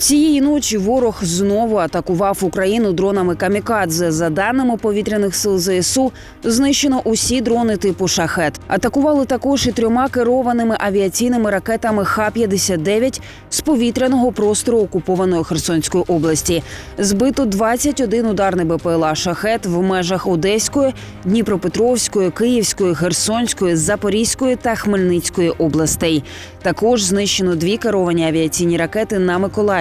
Цієї ночі ворог знову атакував Україну дронами камікадзе. За даними повітряних сил ЗСУ, знищено усі дрони типу шахет. Атакували також і трьома керованими авіаційними ракетами Х-59 з повітряного простору окупованої Херсонської області. Збито 21 ударний БПЛА шахет в межах Одеської, Дніпропетровської, Київської, Херсонської, Запорізької та Хмельницької областей. Також знищено дві керовані авіаційні ракети на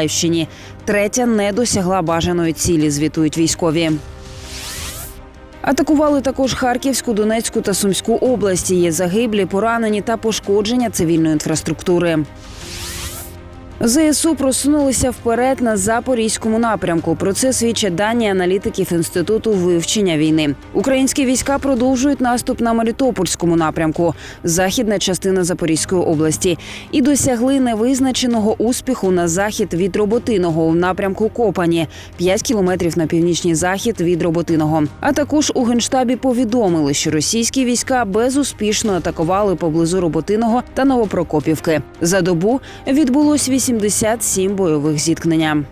Миколаївщині. Третя не досягла бажаної цілі. Звітують військові. Атакували також Харківську, Донецьку та Сумську області. Є загиблі, поранені та пошкодження цивільної інфраструктури. ЗСУ просунулися вперед на запорізькому напрямку. Про це свідчать дані аналітиків інституту вивчення війни. Українські війська продовжують наступ на Мелітопольському напрямку, західна частина Запорізької області, і досягли невизначеного успіху на захід від Роботиного у напрямку Копані, 5 кілометрів на північний захід від Роботиного. А також у генштабі повідомили, що російські війська безуспішно атакували поблизу Роботиного та Новопрокопівки. За добу відбулось 87 бойових зіткнення.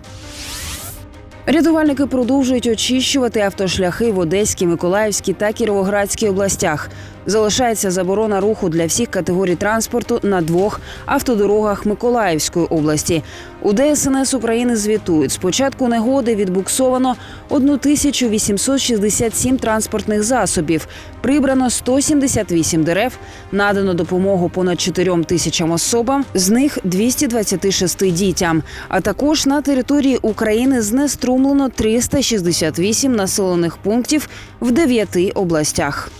Рятувальники продовжують очищувати автошляхи в Одеській, Миколаївській та Кіровоградській областях. Залишається заборона руху для всіх категорій транспорту на двох автодорогах Миколаївської області. У ДСНС України звітують, з початку негоди відбуксовано 1867 транспортних засобів, прибрано 178 дерев, надано допомогу понад 4 тисячам особам, з них 226 дітям. А також на території України знеструмлено 368 населених пунктів в 9 областях.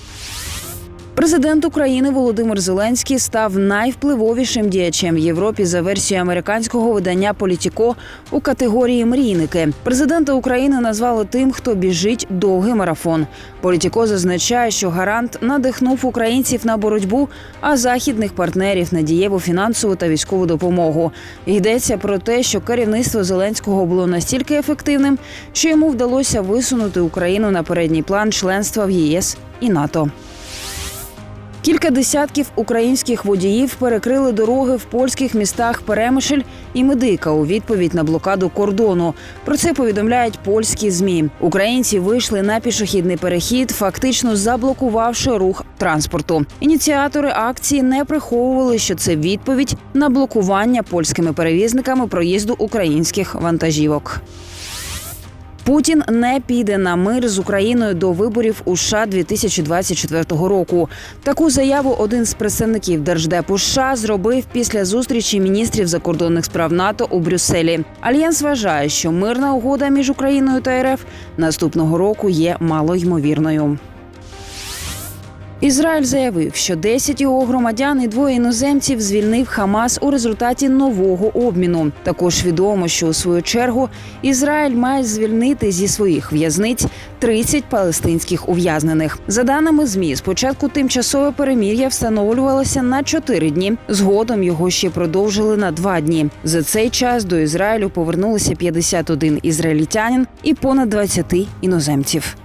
Президент України Володимир Зеленський став найвпливовішим діячем в Європі за версією американського видання Політіко у категорії мрійники. Президента України назвали тим, хто біжить довгий марафон. Політіко зазначає, що гарант надихнув українців на боротьбу, а західних партнерів на дієву фінансову та військову допомогу. Йдеться про те, що керівництво Зеленського було настільки ефективним, що йому вдалося висунути Україну на передній план членства в ЄС і НАТО. Кілька десятків українських водіїв перекрили дороги в польських містах Перемишль і Медика у відповідь на блокаду кордону. Про це повідомляють польські змі. Українці вийшли на пішохідний перехід, фактично заблокувавши рух транспорту. Ініціатори акції не приховували, що це відповідь на блокування польськими перевізниками проїзду українських вантажівок. Путін не піде на мир з Україною до виборів у США 2024 року. Таку заяву один з представників держдепу США зробив після зустрічі міністрів закордонних справ НАТО у Брюсселі. Альянс вважає, що мирна угода між Україною та РФ наступного року є малоймовірною. Ізраїль заявив, що 10 його громадян і двоє іноземців звільнив Хамас у результаті нового обміну. Також відомо, що у свою чергу Ізраїль має звільнити зі своїх в'язниць 30 палестинських ув'язнених. За даними змі, спочатку тимчасове перемір'я встановлювалося на 4 дні. Згодом його ще продовжили на 2 дні. За цей час до Ізраїлю повернулися 51 ізраїльтянин і понад 20 іноземців.